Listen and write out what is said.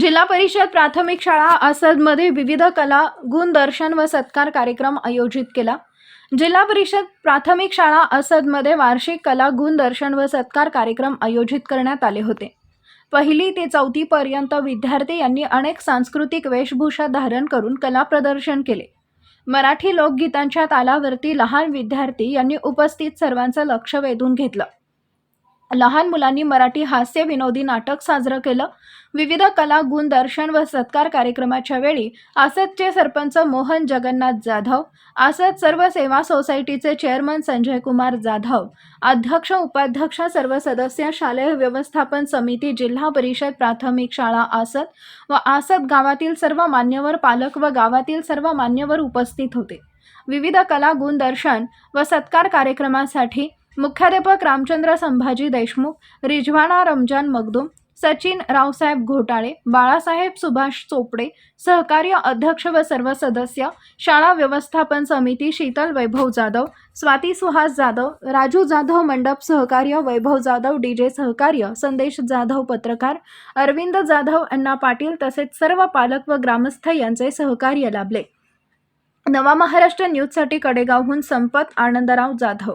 जिल्हा परिषद प्राथमिक शाळा आसदमध्ये विविध कला गुणदर्शन व सत्कार कार्यक्रम आयोजित केला. जिल्हा परिषद प्राथमिक शाळा आसदमध्ये वार्षिक कला गुणदर्शन व सत्कार कार्यक्रम आयोजित करण्यात आले होते. पहिली ते चौथीपर्यंत विद्यार्थी यांनी अनेक सांस्कृतिक वेशभूषा धारण करून कला प्रदर्शन केले. मराठी लोकगीतांच्या तालावरती लहान विद्यार्थी यांनी उपस्थित सर्वांचं लक्ष वेधून घेतलं. लहान मुलांनी मराठी हास्य विनोदी नाटक साजरं केलं. विविध कला गुणदर्शन व सत्कार कार्यक्रमाच्या वेळी आसदचे सरपंच मोहन जगन्नाथ जाधव आसद सर्व सेवा सोसायटीचे चेअरमन संजय कुमार जाधव अध्यक्ष उपाध्यक्ष सर्व सदस्य शालेय व्यवस्थापन समिती जिल्हा परिषद प्राथमिक शाळा आसद व आसद गावातील सर्व मान्यवर पालक व गावातील सर्व मान्यवर उपस्थित होते. विविध कला गुणदर्शन व सत्कार कार्यक्रमासाठी मुख्याध्यापक रामचंद्र संभाजी देशमुख रिजवाना रमजान मगदूम सचिन रावसाहेब घोटाळे बाळासाहेब सुभाष चोपडे सहकार्य अध्यक्ष व सर्व सदस्य शाळा व्यवस्थापन समिती शीतल वैभव जाधव स्वाती सुहास जाधव राजू जाधव मंडप सहकार्य वैभव जाधव डीजे सहकार्य संदेश जाधव पत्रकार अरविंद जाधव अण्णा पाटील तसेच सर्व पालक व ग्रामस्थ यांचे सहकार्य लाभले. नवा महाराष्ट्र न्यूजसाठी कडेगावहून संपत आनंदराव जाधव.